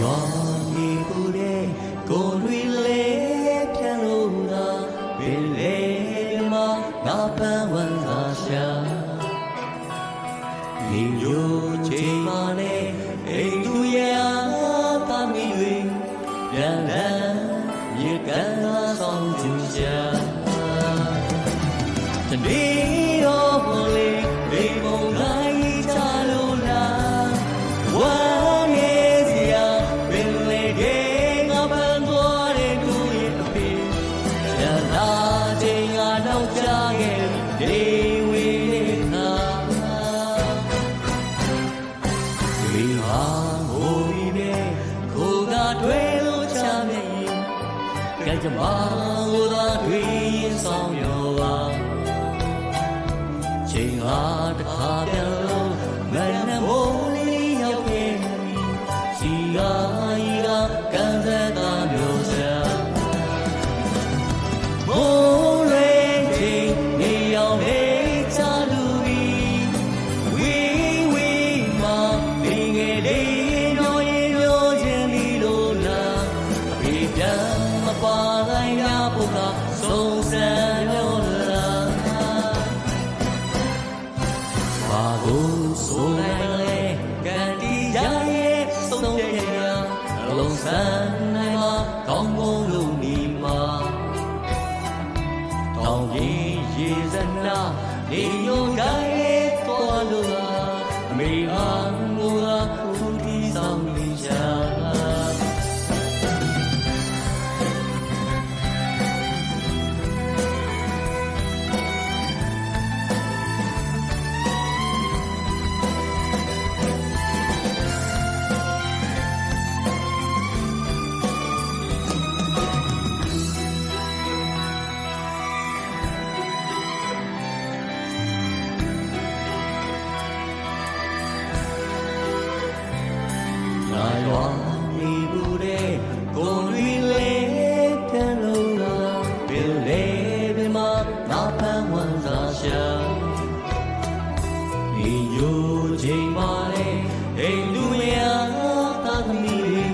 ရွာမြေကိုယ်တဲ့ကိုယ်တွေလေဖြန်လို့သာပင်လေမှာငါပန်းဝန်းသာရှာဒီညိုချိန်မှလည်းအိမ်သူရဲ့တာမီတွေပြန်လ တွေ့လို့ချမယ်ကဲကြမကိုသာတွေ့ရင်ဆောင်ရောပါချိန်ဟာတစ်ခါပြန်လို့မနက်မိုးလေးရောက်ခဲ့ပြီစီကားဤကကံသက်သာမျိုးစားမိုးရေချိန်နေအောင်လေးချလူပြီးဝီဝီမာဒီငယ်လေး ဖို့ကဆုံးစံမျိုးလားဘာကိုဆိုနိုင်လဲကန်တီရရဲ့ဆုံးဖြတ်ရအလုံးစံနိုင်မှာကောင်းကုန်လို့နေမှာတောင်းကြီးရေစ ဒီညိုချိန်ပါလေအိမ်လူမယားသာသမီတွေ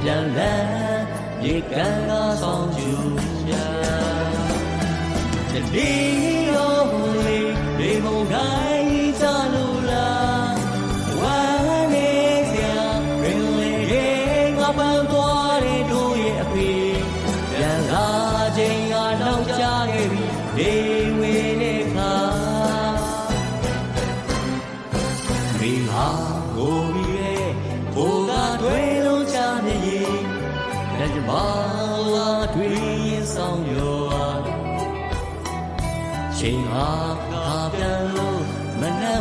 ပြန်လန်းရေကန်ကဆောင်ကျူ ကိုပြီးရဲ့ကိုကတွေ့လို့ချနေရင်လက်ကြမလာတွေ့ရင်ဆောင်ရောပါချိန်ဟာခါပြန်လို့မနှက်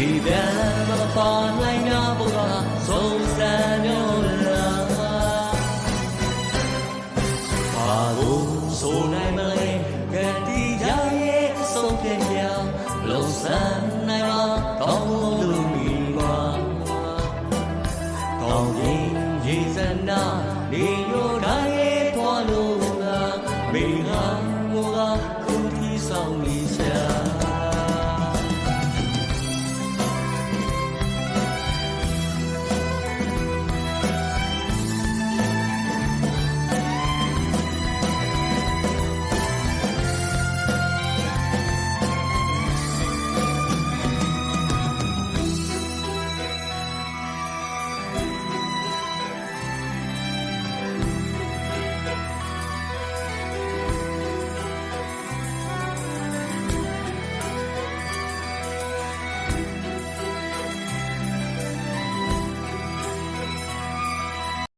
ဒီပြန်မပါနိုင်နာဘောကဆုံးစံမျိုးလားဘာကိုဆိုနိုင်မလဲကတိရရဲ့ဆုံးဖြတ်ရလုံးစံနိုင်မှာကောင်းလို့မိပါကောင်းရင်ရေစနာနေရောတိုင်းရဲ့ထွားလို့ငါမိ